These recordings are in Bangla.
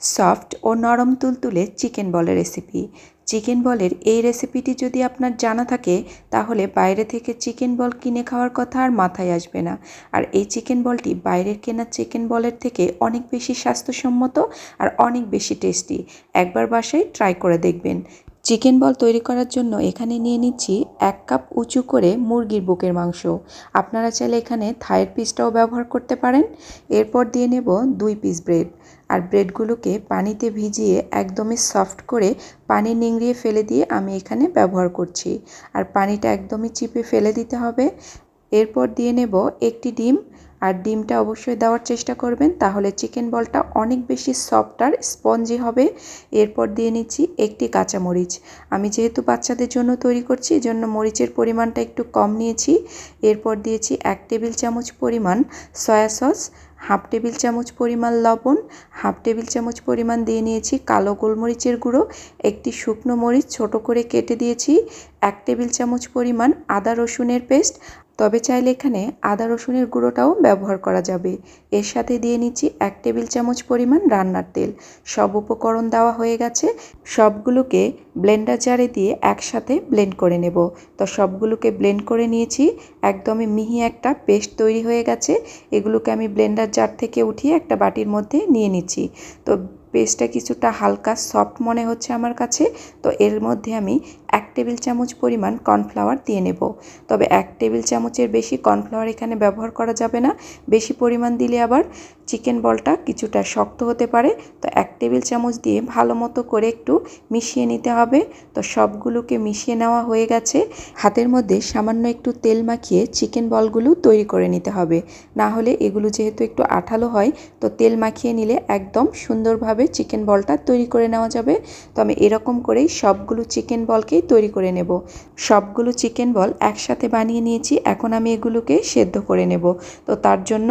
সফট ও নরম তুলতুলে চিকেন বলের রেসিপি। চিকেন বলের এই রেসিপিটি যদি আপনার জানা থাকে, তাহলে বাইরে থেকে চিকেন বল কিনে খাওয়ার কথা আর মাথায় আসবে না। আর এই চিকেন বলটি বাইরের কেনা চিকেন বলের থেকে অনেক বেশি স্বাস্থ্যসম্মত আর অনেক বেশি টেস্টি। একবার বাসায় ট্রাই করে দেখবেন। চিকেন বল তৈরি করার জন্য এখানে নিয়ে নিচ্ছি এক কাপ উঁচু করে মুরগির বুকের মাংস। আপনারা চাইলে এখানে থায়ের পিসটাও ব্যবহার করতে পারেন। এরপর দিয়ে নেব দুই পিস ব্রেড। আর ব্রেডগুলোকে পানিতে ভিজিয়ে একদমই সফট করে পানি নিংড়িয়ে ফেলে দিয়ে আমি এখানে ব্যবহার করছি। আর পানিটা একদমই চিপে ফেলে দিতে হবে। এরপর দিয়ে নেব একটি ডিম। আর ডিমটা অবশ্যই দেওয়ার চেষ্টা করবেন, তাহলে চিকেন বলটা অনেক বেশি সফট আর স্পঞ্জি হবে। এরপর দিয়ে নিচ্ছি একটি কাঁচামরিচ। আমি যেহেতু বাচ্চাদের জন্য তৈরি করছি এই জন্য মরিচের পরিমাণটা একটু কম নিয়েছি। এরপর দিয়েছি এক টেবিল চামচ পরিমাণ সয়া সস হাফ টেবিল চামচ পরিমাণ লবণ, হাফ টেবিল চামচ পরিমাণ দিয়ে নিয়েছি কালো গোলমরিচের গুঁড়ো, একটি শুকনো মরিচ ছোট করে কেটে দিয়েছি, এক টেবিল চামচ পরিমাণ আদা রসুনের পেস্ট তবে চাইলে এখানে আদা, রসুনের গুঁড়োটাও ব্যবহার করা যাবে। এর সাথে দিয়ে নিচ্ছি এক টেবিল চামচ পরিমাণ রান্নার তেল। সব উপকরণ দেওয়া হয়ে গেছে। সবগুলোকে ব্লেন্ডার জারে দিয়ে একসাথে ব্লেন্ড করে নেব। তো সবগুলোকে ব্লেন্ড করে নিয়েছি। একদমই মিহি একটা পেস্ট তৈরি হয়ে গেছে। এগুলোকে আমি ব্লেন্ডার জার থেকে উঠিয়ে একটা বাটির মধ্যে নিয়ে নিচ্ছি। তো পেস্টটা কিছুটা হালকা, সফট মনে হচ্ছে আমার কাছে। তো এর মধ্যে আমি এক টেবিল চামচ পরিমাণ কর্নফ্লাওয়ার দিয়ে নেব। তবে এক টেবিল চামচের বেশি কর্নফ্লাওয়ার এখানে ব্যবহার করা যাবে না। বেশি পরিমাণ দিলে আবার চিকেন বলটা কিছুটা শক্ত হতে পারে। তো এক টেবিল চামচ দিয়ে ভালো মতো করে একটু মিশিয়ে নিতে হবে। তো সবগুলোকে মিশিয়ে নেওয়া হয়ে গেছে। হাতের মধ্যে সামান্য একটু তেল মাখিয়ে চিকেন বলগুলো তৈরি করে নিতে হবে। না হলে এগুলো যেহেতু একটু আঠালো হয়, তো তেল মাখিয়ে নিলে একদম সুন্দরভাবে চিকেন বলটা তৈরি করে নেওয়া যাবে। তো আমি এরকম করেই সবগুলো চিকেন বলকেই তৈরি করে নেব। সবগুলো চিকেন বল একসাথে বানিয়ে নিয়েছি, এখন আমি এগুলোকে সেদ্ধ করে নেব। তো তার জন্য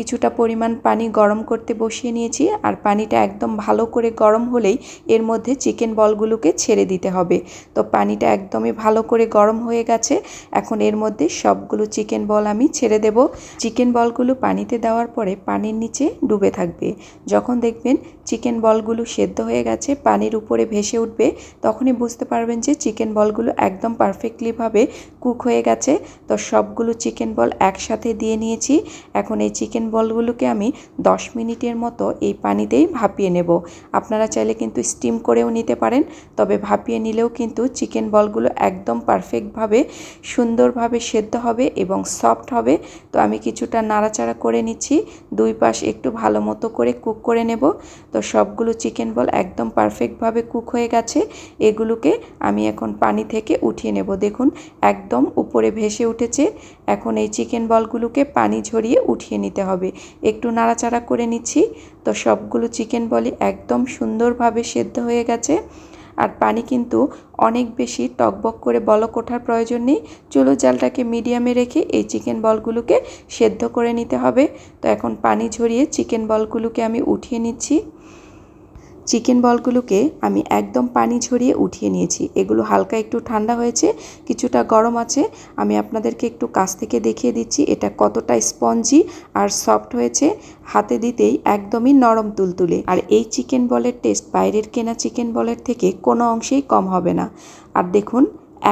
কিছুটা পরিমাণ পানি গরম করতে বসিয়ে নিয়েছি আর পানিটা একদম ভালো করে গরম হলেই এর মধ্যে চিকেন বলগুলোকে ছেড়ে দিতে হবে। তো পানিটা একদমই ভালো করে গরম হয়ে গেছে। এখন এর মধ্যে সবগুলো চিকেন বল আমি ছেড়ে দেব। চিকেন বলগুলো পানিতে দেওয়ার পরে পানির নিচে ডুবে থাকবে। যখন দেখবেন চিকেন বলগুলো সেদ্ধ হয়ে গেছে, পানির উপরে ভেসে উঠবে, তখনই বুঝতে পারবেন যে চিকেন বলগুলো একদম পারফেক্টলিভাবে কুক হয়ে গেছে। তো সবগুলো চিকেন বল একসাথে দিয়ে নিয়েছি। এখন এই চিকেন বলগুলোকে আমি 10 মিনিটের মতো এই পানিতেই ভাপিয়ে নেব। আপনারা চাইলে কিন্তু স্টিম করেও নিতে পারেন, তবে ভাপিয়ে নিলেও কিন্তু চিকেন বলগুলো একদম পারফেক্টভাবে সুন্দরভাবে সেদ্ধ হবে এবং সফট হবে। তো আমি কিছুটা নাড়াচাড়া করে নিচ্ছি, দুই পাশ একটু ভালো মতো করে কুক করে নেব। তো সবগুলো চিকেন বল একদম পারফেক্টভাবে কুক হয়ে গেছে। এগুলোকে আমি এখন পানি থেকে উঠিয়ে নেব। দেখুন একদম উপরে ভেসে উঠেছে। এখন এই চিকেন বলগুলোকে পানি ঝরিয়ে উঠিয়ে নিতে হবে। একটু নাড়াচাড়া করে নিচ্ছি। তো সবগুলো চিকেন বলই একদম সুন্দরভাবে সেদ্ধ হয়ে গেছে। আর পানি কিন্তু অনেক বেশি টকবক করে বলক ওঠার প্রয়োজন নেই। চুলো জালটাকে মিডিয়ামে রেখে এই চিকেন বলগুলোকে সেদ্ধ করে নিতে হবে। তো এখন পানি ঝরিয়ে চিকেন বলগুলোকে আমি উঠিয়ে নিচ্ছি। চিকেন বলগুলোকে আমি একদম পানি ঝরিয়ে উঠিয়ে নিয়েছি। এগুলো হালকা একটু ঠান্ডা হয়েছে, কিছুটা গরম আছে। আমি আপনাদেরকে একটু কাছ থেকে দেখিয়ে দিচ্ছি এটা কতটা স্পঞ্জি আর সফট হয়েছে। হাতে দিতেই একদমই নরম তুলতুলে। আর এই চিকেন বলের টেস্ট বাইরের কেনা চিকেন বলের থেকে কোনো অংশেই কম হবে না। আর দেখুন,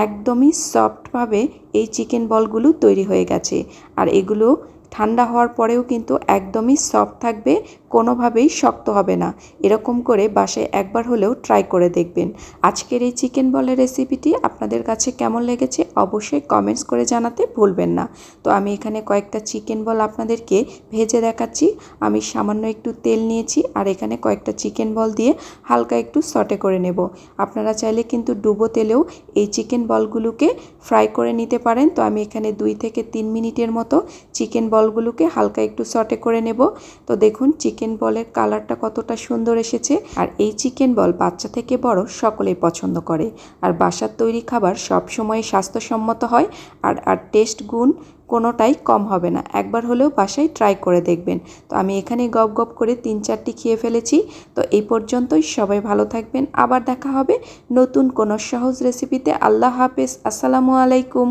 একদমই সফটভাবে এই চিকেন বলগুলো তৈরি হয়ে গেছে। আর এগুলো ঠান্ডা হওয়ার পরেও কিন্তু একদমই সফট থাকবে কোনোভাবেই শক্ত হবে না। এরকম করে বাসায় একবার হলেও ট্রাই করে দেখবেন। আজকের এই চিকেন বলের রেসিপিটি আপনাদের কাছে কেমন লেগেছে অবশ্যই কমেন্টস করে জানাতে ভুলবেন না। তো আমি এখানে কয়েকটা চিকেন বল আপনাদেরকে ভেজে দেখাচ্ছি। আমি সামান্য একটু তেল নিয়েছি আর এখানে কয়েকটা চিকেন বল দিয়ে হালকা একটু সটে করে নেব। আপনারা চাইলে কিন্তু ডুবো তেলেও এই চিকেন বলগুলোকে ফ্রাই করে নিতে পারেন। তো আমি এখানে দুই থেকে তিন মিনিটের মতো চিকেন বলগুলোকে হালকা একটু সটে করে নেব। তো দেখুন চিকেন চিকেন বলের কালারটা কতটা সুন্দর এসেছে। আর এই চিকেন বল বাচ্চা থেকে বড় সকলেই পছন্দ করে। আর বাসার তৈরি খাবার সবসময় স্বাস্থ্যসম্মত হয়। আর আর টেস্ট গুণ কোনোটাই কম হবে না। একবার হলেও বাসায় ট্রাই করে দেখবেন। তো আমি এখানে গপ গপ করে তিন চারটি খেয়ে ফেলেছি। তো এই পর্যন্তই। সবাই ভালো থাকবেন। আবার দেখা হবে নতুন কোনো সহজ রেসিপিতে আল্লাহ হাফেজ। আসসালামু আলাইকুম।